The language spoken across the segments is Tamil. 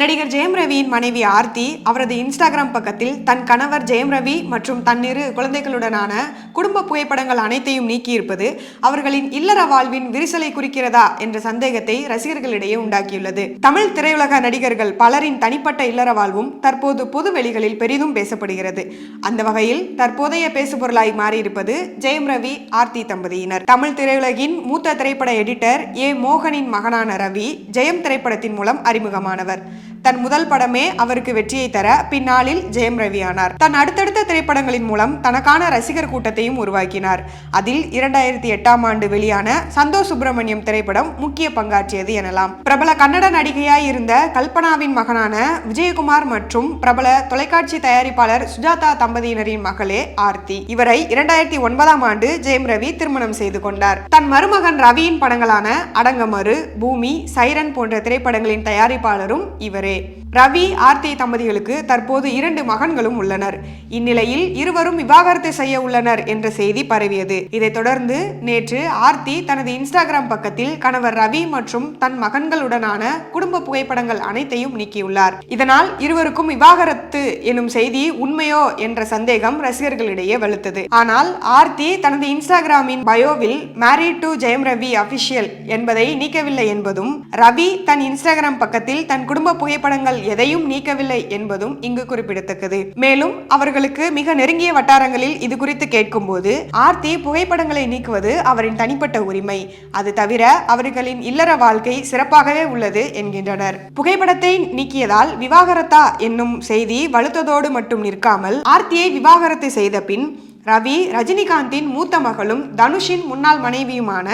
நடிகர் ஜெயம் ரவியின் மனைவி ஆர்த்தி அவரது இன்ஸ்டாகிராம் பக்கத்தில் தன் கணவர் ஜெயம் ரவி மற்றும் தன்னிரு குழந்தைகளுடனான குடும்ப புகைப்படங்கள் அனைத்தையும் நீக்கியிருப்பது அவர்களின் இல்லற வாழ்வின் விரிசலை குறிக்கிறதா என்ற சந்தேகத்தை ரசிகர்களிடையே உண்டாக்கியுள்ளது. தமிழ் திரையுலக நடிகர்கள் பலரின் தனிப்பட்ட இல்லற வாழ்வும் தற்போது பொது வெளிகளில் பெரிதும் பேசப்படுகிறது. அந்த வகையில் தற்போதைய பேசுபொருளாய் மாறியிருப்பது ஜெயம் ரவி ஆர்த்தி தம்பதியினர். தமிழ் திரையுலகின் மூத்த திரைப்பட எடிட்டர் ஏ மோகனின் மகனான ரவி ஜெயம் திரைப்படத்தின் மூலம் அறிமுகமானவர். தன் முதல் படமே அவருக்கு வெற்றியை தர பின்னாளில் ஜெயம் ரவி ஆனார். தன் அடுத்தடுத்த திரைப்படங்களின் மூலம் தனக்கான ரசிகர் கூட்டத்தையும் உருவாக்கினார். அதில் இரண்டாயிரத்தி எட்டாம் ஆண்டு வெளியான சந்தோஷ் சுப்பிரமணியம் திரைப்படம் முக்கிய பங்காற்றியது எனலாம். பிரபல கன்னட நடிகையாய் இருந்த கல்பனாவின் மகனான விஜயகுமார் மற்றும் பிரபல தொலைக்காட்சி தயாரிப்பாளர் சுஜாதா தம்பதியினரின் மகளே ஆர்த்தி. இவரை இரண்டாயிரத்தி ஒன்பதாம் ஆண்டு ஜெயம் ரவி திருமணம் செய்து கொண்டார். தன் மருமகன் ரவியின் படங்களான அடங்கமறு பூமி சைரன் போன்ற திரைப்படங்களின் தயாரிப்பாளரும் இவரே. ரவி ஆர்த்தி தம்பதிகளுக்கு தற்போது இரண்டு மகன்களும் உள்ளனர். இந்நிலையில் இருவரும் விவாகரத்து செய்ய உள்ளனர் என்ற செய்தி பரவியது. இதைத் தொடர்ந்து நேற்று ஆர்த்தி தனது இன்ஸ்டாகிராம் பக்கத்தில் கணவர் ரவி மற்றும் தன் மகன்களுடனான குடும்ப புகைப்படங்கள் அனைத்தையும் நீக்கியுள்ளார். இதனால் இருவருக்கும் விவாகரத்து எனும் செய்தி உண்மையோ என்ற சந்தேகம் ரசிகர்களிடையே வலுத்தது ஆனால் ஆர்த்தி தனது இன்ஸ்டாகிராமின் பயோவில் married to Jayam Ravi official என்பதை நீக்கவில்லை என்பதும் ரவி தன் இன்ஸ்டாகிராம் பக்கத்தில் தன் குடும்ப புகைப்படங்கள் எதையும் நீக்கவில்லை என்பதும் இங்கு குறிப்பிடத்தக்கது. மேலும் அவர்களுக்கு மிக நெருங்கிய வட்டாரங்களில் இது குறித்து கேட்கும்போது ஆர்த்தி புகைப்படங்களை நீக்குவது அவரின் தனிப்பட்ட உரிமை. அது தவிர அவர்களின் இல்லற வாழ்க்கை சிறப்பாகவே உள்ளது என்கின்றனர். புகைப்படத்தை நீக்கியதால் விவாகரத்தா என்னும் செய்தி வலுத்ததோடு மட்டும் நிற்காமல் ஆர்த்தியை விவாகரத்து செய்த பின் ரவி ரஜினிகாந்தின் மூத்த மகளும் தனுஷின் முன்னாள் மனைவியுமான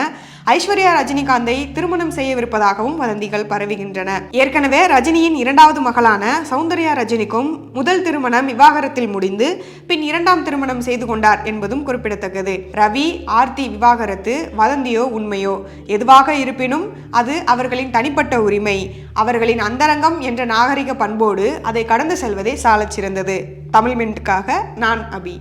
ஐஸ்வர்யா ரஜினிகாந்தை திருமணம் செய்யவிருப்பதாகவும் வதந்திகள் பரவுகின்றன. ஏற்கனவே ரஜினியின் இரண்டாவது மகளான சௌந்தர்யா ரஜினிக்கும் முதல் திருமணம் விவாகரத்தில் முடிந்து பின் இரண்டாம் திருமணம் செய்து கொண்டார் என்பதும் குறிப்பிடத்தக்கது. ரவி ஆர்த்தி விவாகரத்து வதந்தியோ உண்மையோ? எதுவாக இருப்பினும் அது அவர்களின் தனிப்பட்ட உரிமை. அவர்களின் அந்தரங்கம் என்ற நாகரிக பண்போடு அதை கடந்து செல்வதே சாலச் சிறந்தது தமிழ் மின்ட்டுக்காக நான் அபி.